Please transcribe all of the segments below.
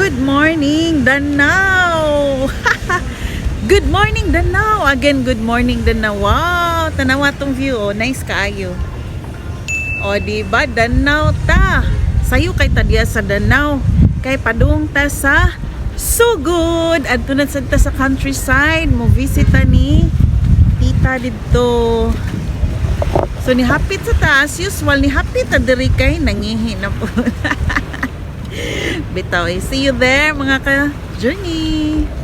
Good morning, Danau! good morning, Danau! Again, good morning, Danau. Wow! Tanawa tong view, oh. Nice kaayo. O, di ba? Danau ta. Sayo kay ta diya sa Danau. Kay padung ta sa Sugod. At tunad sa ta sa countryside. Mo visit ta ni tita dito. So ni hapit sa taas, usual ni hapit ta diri kay nangihi na po. Bitaw, eh. see you there mga ka-journey.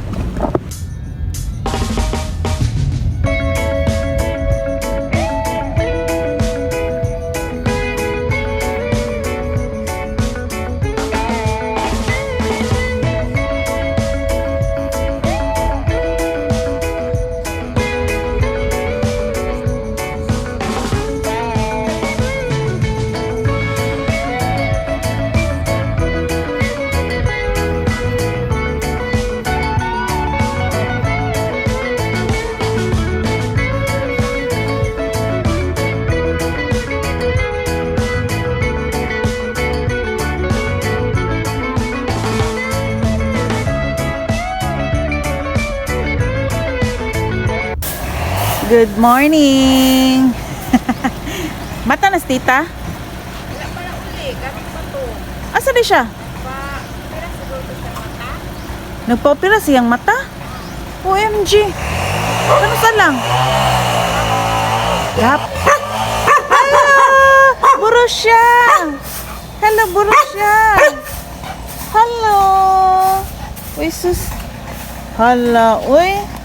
Good morning! Mata na tita? Wala pa na uli, galing pa to. Asa di siya? Pa, pera siguro sa mata. Nagpa-opera siyang mata? OMG! Ano sa lang? Yap! Hello! Borussia! Hello, Borussia! Hello! Uy, sus! Hala, uy!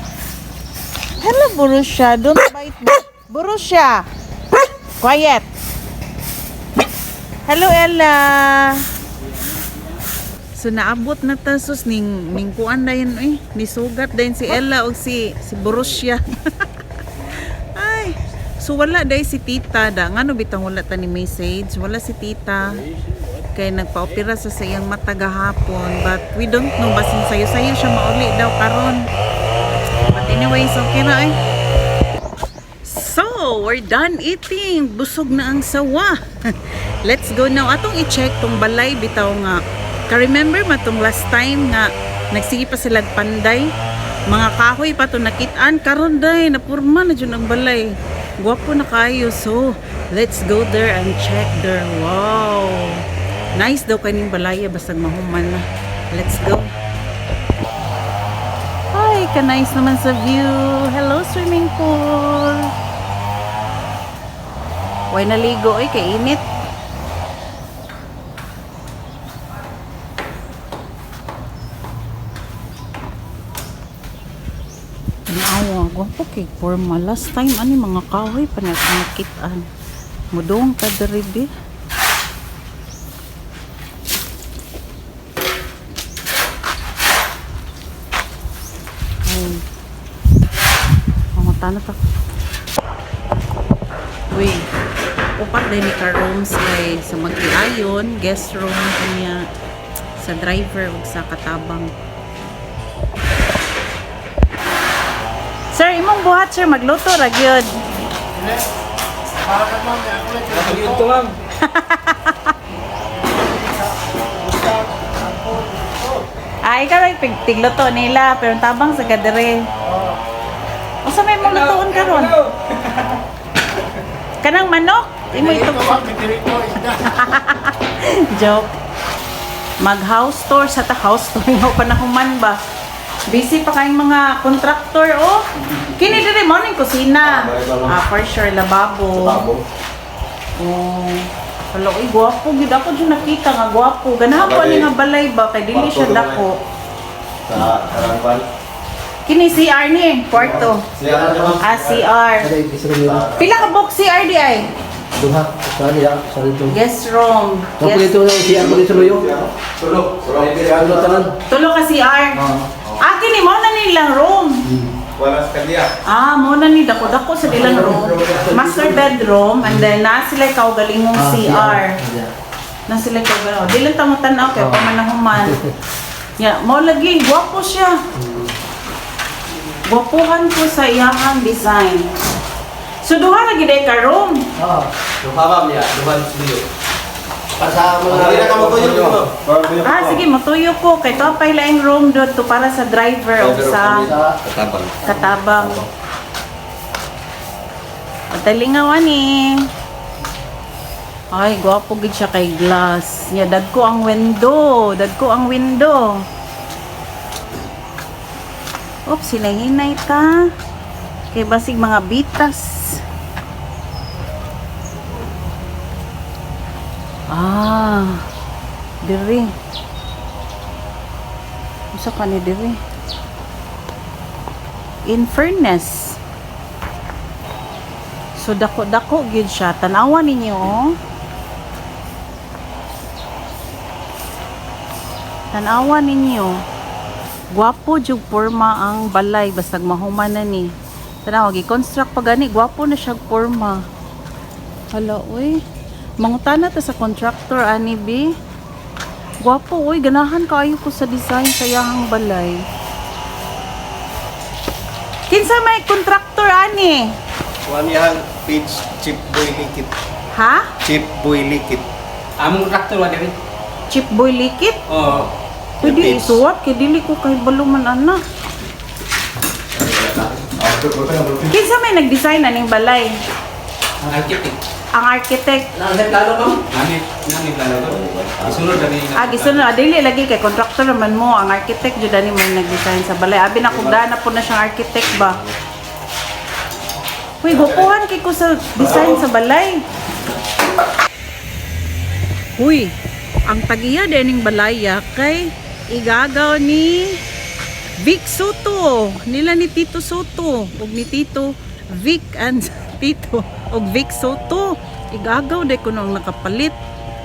Hello, Borussia! Don't bite me! Borussia! Quiet! Hello, Ella! So naabot na ta sus ning ning kuan dayon eh ni sugat dayon si Ella og si si Borussia. Ay. So wala day si tita da ngano bitang wala ta ni message wala si tita kay nagpa-opera sa sayang mata gahapon but we don't know basin sayo sayo siya mauli daw karon. Okay na eh. So, we're done eating. Busog na ang sawa. Let's go now. Atong i-check tong balay bitaw nga. Ka-remember ma tong last time nga nagsige pa sila panday. Mga kahoy pa to nakitaan karon day napurma na jud ang balay. Gwapo na kayo. So, let's go there and check there. Wow. Nice daw kaning balaya basag mahuman na. Let's go. Ay, ka-nice naman sa view. Hello, swimming pool. Way naligo ay kay init. Awa, gwapo kay forma. Last time ani mga kahoy pa nakitaan. Mudong ka diri di. Ay. Mga tanong ta. Uy, upat din ni ka rooms kay sa magkiayon, guest room kanya sa driver ug sa katabang. Sir, imong buhat sir magluto ra gyud. Nakalimutan to ma'am. Ay, ikaw ay pig- tigluto nila pero ang tabang sa kadere. Usa may mong lutuon karon? Kanang manok? Imo ito. Joke. Mag house tour sa ta house tour mo pa nahuman ba? Busy pa kayong mga contractor oh. Kini diri mo ning kusina. Ah, for sure lababo. Babo. Oh. Hala, uy, gwapo. Gid ako dyan nakita nga gwapo. Ganahan ko ni nga balay ba? Kay dili siya dako. Sa Karangban. Kini CR ni, kwarto. Ma'am. Ah, CR. Pila ka box CR di ay? Duha, sa niya, sa rito. Guest room. Tapos Guest... ito na si Ako dito luyo. Tulog. Tulog. Ano tanan? Tulo ka CR. Ah, kini mo na nilang room. Wala sa kanya. Ah, mo na ni dako-dako sa nilang room. Master bedroom and then na sila ikaw galingong CR. Na sila ikaw galaw. Di lang tamo tanaw kay pamanahuman. Ya, mo lagi gwapo siya. Gwapuhan ko sa iyahang design. So duha na gid ay ka room. Ah, Duha ma'am niya. Duha sa. Dali na ka mo to yung Ah, sige, matuyo ko. Kay to pa laing room doon to para sa driver o sa. Katabang. katabang. Madalingawan eh. Ay, gwapo gid siya kay glass. Nya dagko ang window, dagko ang window. Oops, hinay ta. Kay basig mga bitas. Ah, diri. Usa ka ni diri. In fairness, So dako-dako gyud siya. Tanawa ninyo oh. Tanawa ninyo. Gwapo jug porma ang balay basta mahuman na ni. Tanawa gi-construct pa gani gwapo na siya porma. Hala oy. Mangutana ta sa contractor ani bi. Gwapo oy ganahan kaayo ko sa design sa yahang balay. Kinsa may contractor ani? Kuhan yang page chip boy likit. Ha? Chip boy likit. Among traktor wa diri. Chip boy likit? Oh, Pwede isuwat kay dili ko kay baluman ana. Kinsa may nag-design aning balay? ang architect. Ang architect. Nasa plano ma'am? Nami nami plano ko. Ah, gisto na dili lagi kay contractor naman mo, ang architect jud ani may nag-design sa balay. Abi na kung na po na siyang architect ba. Uy, gupuhan kay ko sa design sa balay. Uy, ang tagiya dining balaya kay igagaw ni Vic Soto. Nila ni Tito Soto ug ni Tito Vic and Tito ug Vic Soto. Igagaw day ko nung nakapalit.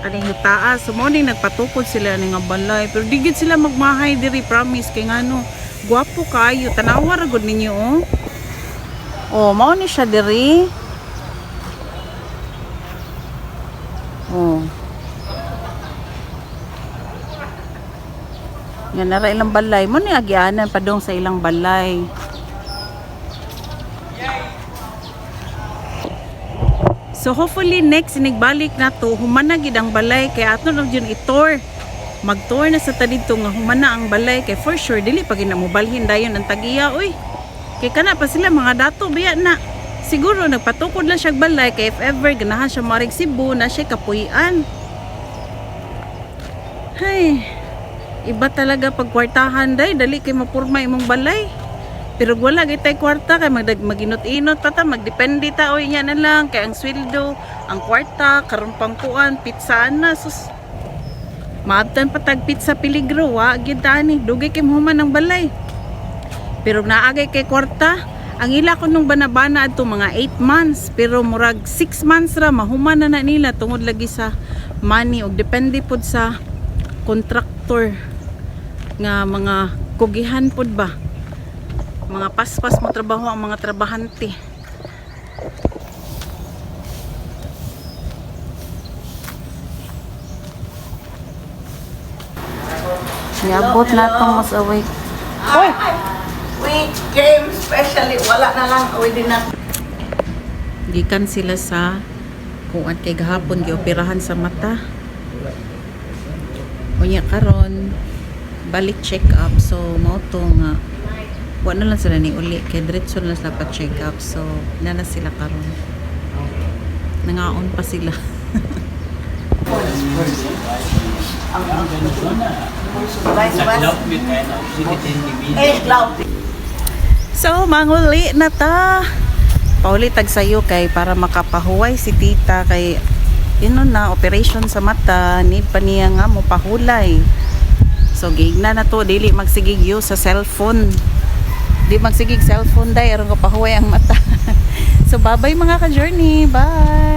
Aning taas, so mo ning nagpatukod sila ning nga balay. Pero di gid sila magmahay diri promise kay ngano. Gwapo kayo. Tanawa ra gud ninyo oh. Oh, mao siya diri. Oh. Yan nara ilang balay. Mo ni agyanan pa dong sa ilang balay. So hopefully next inigbalik na to humana gid ang balay kay ato na jud itor. Mag-tour na sa tadito nga humana ang balay kay for sure dili pa gid mobalhin dayon ang tagiya oy. Kay kana pa sila mga dato biya na. Siguro nagpatukod lang siya og balay kay if ever ganahan siya marig Cebu na siya kapuy-an. Hay. Iba talaga pag kwartahan day dali kay mapurma imong balay. Pero wala gay tay kwarta kay magdag maginot-inot pa ta magdepende ta oy nya na lang kay ang sweldo, ang kwarta, karon pangkuan, pizza na sus. Maabtan pa tag pizza peligro wa gyud ani dugay kay mahuman ng balay. Pero naagay kay kwarta, ang ila ko nung banabana adto mga 8 months pero murag 6 months ra mahuman na na nila tungod lagi sa money ug depende pod sa kontraktor nga mga kugihan pod ba mga paspas mo trabaho ang mga trabahante Niabot na itong mas away. Oy! We came specially, wala na lang, pwede na. Gikan sila sa kuan kay gahapon gioperahan sa mata. Unya karon balik check up so mao to nga wa na lang sila ni uli kay diretso na sila pa check up so na na sila karon. Nangaon pa sila. So, manguli na ta. Pauli tag sayo kay para makapahuway si tita kay ino na operation sa mata need pa niya nga mo pahulay. So gigna na to dili magsigig yo sa cellphone. Di magsigig cellphone dai aron ko pahuway ang mata. so bye-bye mga ka-journey. Bye.